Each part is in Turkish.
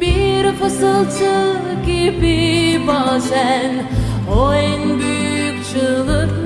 Bir fısıltı gibi bazen. O en büyük çığlıklar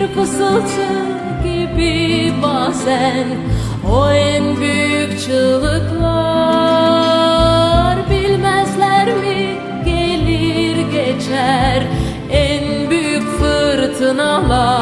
bir fısıltı gibi bazen o en büyük çığlıklar bilmezler mi? Gelir geçer en büyük fırtınalar.